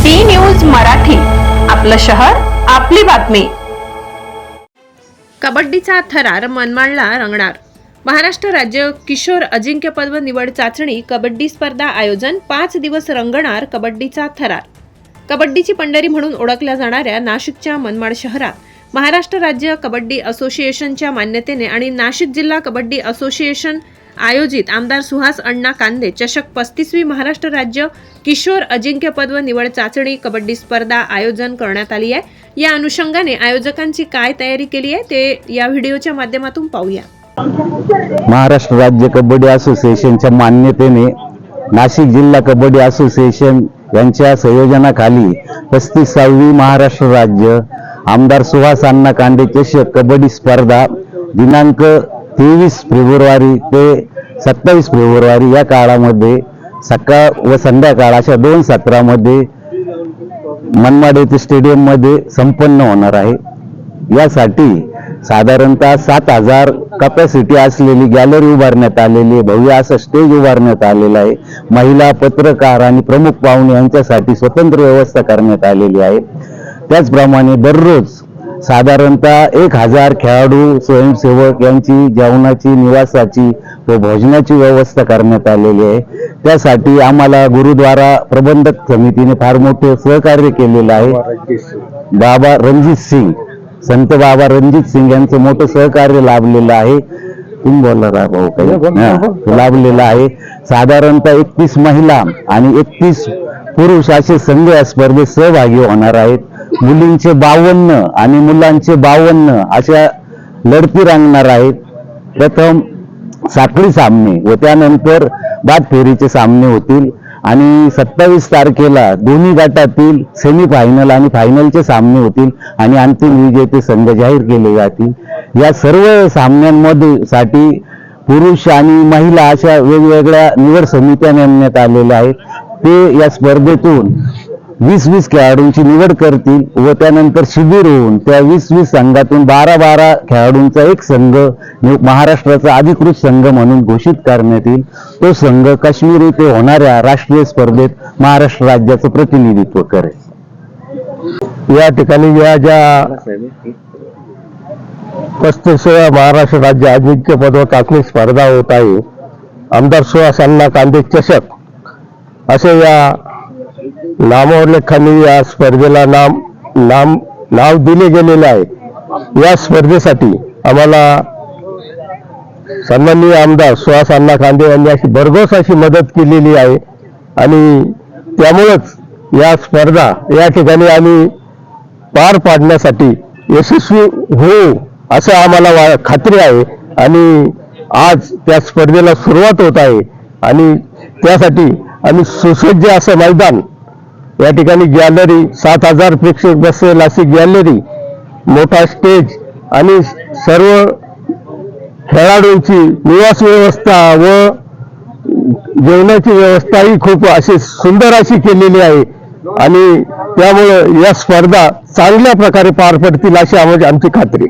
C news Marathi. आपलं शहर आपली बातमी. कबड्डीचा थरार मनमाडला रंगणार. महाराष्ट्र राज्य किशोर अजिंक्यपद निवड चाचणी कबड्डी स्पर्धा आयोजन पाच दिवस रंगणार कबड्डीचा थरार. कबड्डीची पंढरी म्हणून ओळखल्या जाणाऱ्या नाशिकच्या मनमाड शहरात महाराष्ट्र राज्य कबड्डी असोसिएशनच्या मान्यतेने आणि नाशिक जिल्हा कबड्डी असोसिएशन आयोजित आमदार सुहास अण्णा कांदे चषक पस्तीसवी महाराष्ट्र राज्य किशोर अजिंक्यपद व निवड चाचणी कबड्डी स्पर्धा आयोजन करण्यात आली आहे. या अनुषंगाने आयोजकांची काय तयारी केली आहे ते या व्हिडिओच्या माध्यमातून पाहूया. महाराष्ट्र राज्य कबड्डी असोसिएशनच्या मान्यतेने नाशिक जिल्हा कबड्डी असोसिएशन यांच्या संयोजनाखाली पस्तीसावी महाराष्ट्र राज्य आमदार सुहास अण्णा कांडे चषक कबड्डी स्पर्धा दिनांक तेवीस फेब्रुवारी ते सत्तावीस फेब्रुवारी या काळामध्ये सकाळ व संध्याकाळ अशा दोन सत्रामध्ये मनमाड येथे स्टेडियममध्ये संपन्न होणार आहे. यासाठी साधारणतः सात हजार कपॅसिटी असलेली गॅलरी उभारण्यात आलेली आहे. भव्य असं स्टेज उभारण्यात आलेलं आहे. महिला पत्रकार आणि प्रमुख पाहुणे यांच्यासाठी स्वतंत्र व्यवस्था करण्यात आलेली आहे. त्याचप्रमाणे दररोज साधारणतः एक हजार खेळाडू स्वयंसेवक यांची जेवणाची निवासाची व भोजनाची व्यवस्था करण्यात आलेली आहे. त्यासाठी आम्हाला गुरुद्वारा प्रबंधक समितीने फार मोठे सहकार्य केलेलं आहे. बाबा रणजित सिंग संत बाबा रणजित सिंग यांचं मोठं सहकार्य लाभलेलं आहे. तुम्ही बोलला भाऊ काही. लाभलेलं आहे. साधारणतः एकतीस महिला आणि एकतीस पुरुष असे संघ या स्पर्धेत सहभागी होणार आहेत. मुलींचे बावन्न आणि मुलांचे बावन्न अशा लढती रांगणार आहेत. प्रथम साखळी सामने व त्यानंतर बाद फेरीचे सामने होतील. आणि सत्तावीस तारखेला दोन्ही गटातील सेमी फायनल आणि फायनलचे सामने होतील आणि अंतिम विजेते संघ जाहीर केले जातील. या सर्व सामन्यांमध्ये साठी पुरुष आणि महिला अशा वेगवेगळ्या निवड समित्या नेमण्यात आलेल्या आहेत. ते या स्पर्धेतून वीस वीस खेळाडूंची निवड करतील व त्यानंतर शिबिर होऊन त्या वीस वीस संघातून बारा बारा खेळाडूंचा एक संघ महाराष्ट्राचा अधिकृत संघ म्हणून घोषित करण्यात येईल. तो संघ काश्मीर येथे होणाऱ्या राष्ट्रीय स्पर्धेत महाराष्ट्र राज्याचं प्रतिनिधित्व करेल. या ठिकाणी या ज्या पस्तीसव्या महाराष्ट्र राज्य अजिंक्यपद व काकणी स्पर्धा होत आहे आमदार सुहास अण्णा कांदे चषक असे या नामोल्लेखाने या स्पर्धेला नाम नाम नाव दिले गेलेले आहे. या स्पर्धेसाठी आम्हाला सन्माननीय आमदार सुहास अण्णा खांदे यांनी अशी भरघोस अशी मदत केलेली आहे. आणि त्यामुळंच या स्पर्धा या ठिकाणी आम्ही पार पाडण्यासाठी यशस्वी होऊ असं आम्हाला वा- खात्री आहे. आणि आज त्या स्पर्धेला सुरुवात होत आहे. आणि त्यासाठी आम्ही सुसज्ज असं मैदान या ठिकाणी गॅलरी सात हजार प्रेक्षक बसेल अशी गॅलरी मोठा स्टेज आणि सर्व खेळाडूंची निवास व्यवस्था व जेवणाची व्यवस्था ही खूप अशी सुंदर अशी केलेली आहे. आणि त्यामुळं या स्पर्धा चांगल्या प्रकारे पार पडतील अशी आमची आमची खात्री.